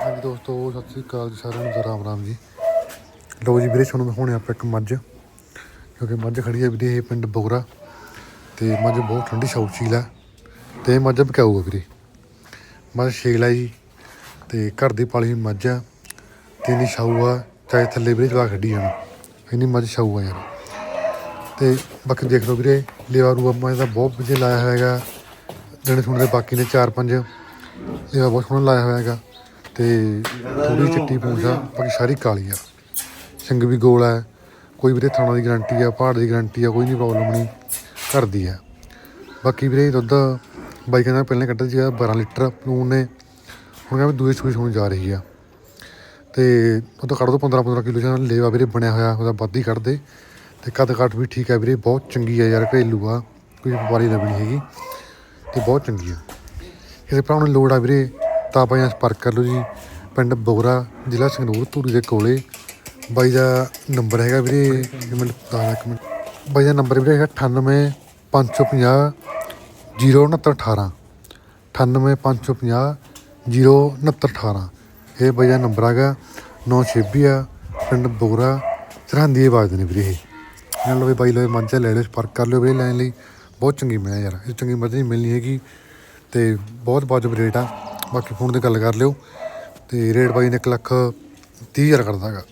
ਹਾਂਜੀ ਦੋਸਤੋ, ਸਤਿ ਸ੍ਰੀ ਅਕਾਲ ਜੀ ਸਾਰਿਆਂ ਨੂੰ, ਰਾਮ ਰਾਮ ਜੀ। ਲੋ ਜੀ ਵੀਰੇ, ਤੁਹਾਨੂੰ ਦਿਖਾਉਣੇ ਆਪਾਂ ਇੱਕ ਮੱਝ, ਕਿਉਂਕਿ ਮੱਝ ਖੜੀ ਹੈ ਵੀਰੇ ਇਹ ਪਿੰਡ ਬੋਗਰਾ, ਤੇ ਮੱਝ ਬਹੁਤ ਠੰਡੀ ਸ਼ੌਕੀਲ ਹੈ, ਤੇ ਇਹ ਮੱਝ ਬਕਾਊਗਾ ਵੀਰੇ। ਮੱਝ ਛੇਲ ਹੈ ਜੀ ਤੇ ਘਰ ਦੀ ਪਾਲੀ ਹੋਈ ਮੱਝ ਆ ਤੇ ਨਹੀਂ ਛਾਊ ਆ, ਚਾਹੇ ਥੱਲੇ ਵੀਰੇ ਜਵਾ ਖੱਡੀ ਜਾਣਾ, ਇੰਨੀ ਮੱਝ ਛਾਊ ਆ ਯਾਰ। ਤੇ ਬਾਕੀ ਦੇਖ ਲਓ ਵੀਰੇ, ਲੇਵਾ ਰੂ ਆਪਾਂ ਇਹਦਾ ਬਹੁਤ ਵਧੀਆ ਲਾਇਆ ਹੋਇਆ ਹੈਗਾ ਜਣੇ ਸੁਣਦੇ ਬਾਕੀ ਨੇ ਚਾਰ ਪੰਜ, ਲੇਵਾ ਬਹੁਤ ਸੋਹਣਾ ਲਾਇਆ ਹੋਇਆ ਹੈਗਾ। ਤੇ ਥੋੜੀ ਚਿੱਟੀ ਪੂੰਛ ਆ, ਬਾਕੀ ਸਾਰੀ ਕਾਲੀ ਆ। ਸਿੰਘ ਵੀ ਗੋਲ ਹੈ ਕੋਈ ਵੀਰੇ ਥਾਣਾ ਦੀ ਗਾਰੰਟੀ ਆ, ਪਹਾੜ ਦੀ ਗਾਰੰਟੀ ਆ, ਕੋਈ ਨਹੀਂ ਪ੍ਰੋਬਲਮ ਨਹੀਂ, ਘਰ ਦੀ ਆ। ਬਾਕੀ ਵੀਰੇ ਦੁੱਧ ਬਾਈ ਕਹਿੰਦਾ ਪਹਿਲਾਂ ਕੱਢਿਆ ਸੀਗਾ 12 ਲੀਟਰ ਪਲੂਨ ਨੇ, ਹੁਣ ਕਹਿੰਦਾ ਦੂਏ ਸੂਈ ਹੋਣ ਜਾ ਰਹੀ ਆ। ਤੇ ਉਹ ਤਾਂ ਕੱਢ ਦੋ 15 15 ਕਿਲੋ ਜਾਂ ਲੇਵਾ ਵੀਰੇ ਬਣਿਆ ਹੋਇਆ, ਉਹਦਾ ਵੱਧ ਹੀ ਕੱਢਦੇ ਤੇ ਕੱਦ ਕੱਟ ਵੀ ਠੀਕ ਆ ਵੀਰੇ, ਬਹੁਤ ਚੰਗੀ ਆ ਯਾਰ ਘਰੇਲੂ ਆ, ਕੋਈ ਬਿਮਾਰੀ ਦਾ ਵੀ ਨਹੀਂ ਹੈਗੀ, ਤੇ ਬਹੁਤ ਚੰਗੀ ਆ। ਕਿਸੇ ਭਰਾ ਨੂੰ ਲੋੜ ਆ ਵੀਰੇ ਤਾਂ ਆਪਾਂ ਸੰਪਰਕ ਕਰ ਲਓ ਜੀ। ਪਿੰਡ ਬੋਗਰਾ, ਜ਼ਿਲ੍ਹਾ ਸੰਗਰੂਰ, ਧੂਰੀ ਦੇ ਕੋਲੇ। ਬਾਈ ਦਾ ਨੰਬਰ ਹੈਗਾ ਵੀਰੇ, ਇੱਕ ਮਿੰਟ ਦੱਸਦਾ ਇੱਕ ਮਿੰਟ। ਬਾਈ ਦਾ ਨੰਬਰ ਵੀਰੇ ਹੈਗਾ 98 550 06918 98550 06918 ਇਹ ਬਾਈ ਦਾ ਨੰਬਰ ਹੈਗਾ 926 ਆ, ਪਿੰਡ ਬੋਗਰਾ, ਸਰਹੰਦੀ ਆਵਾਜ਼ ਦੇ ਨੇ ਵੀਰੇ ਇਹ। ਇਹਨਾਂ ਲਵੇ ਬਾਈ ਲਵੇ ਮੰਚਾ ਲੈ ਲਿਓ ਸਪਰਕ ਕਰ ਲਿਓ ਵੀਰੇ, ਲੈਣ ਲਈ। ਬਹੁਤ ਚੰਗੀ ਮਿਲਿਆ ਯਾਰ ਇਹ ਚੰਗੀ ਮੱਝ ਨਹੀਂ ਮਿਲਣੀ ਹੈਗੀ। ਤੇ ਬਹੁਤ ਵਾਜਬ ਰੇਟ ਆ। ਬਾਕੀ ਫੋਨ ਤੇ ਗੱਲ ਕਰ ਲਿਓ। ਤੇ ਰੇਟ ਬਾਈ ਨੇ 1 ਲੱਖ 30 ਹਜ਼ਾਰ ਕਰਦਾਗਾ।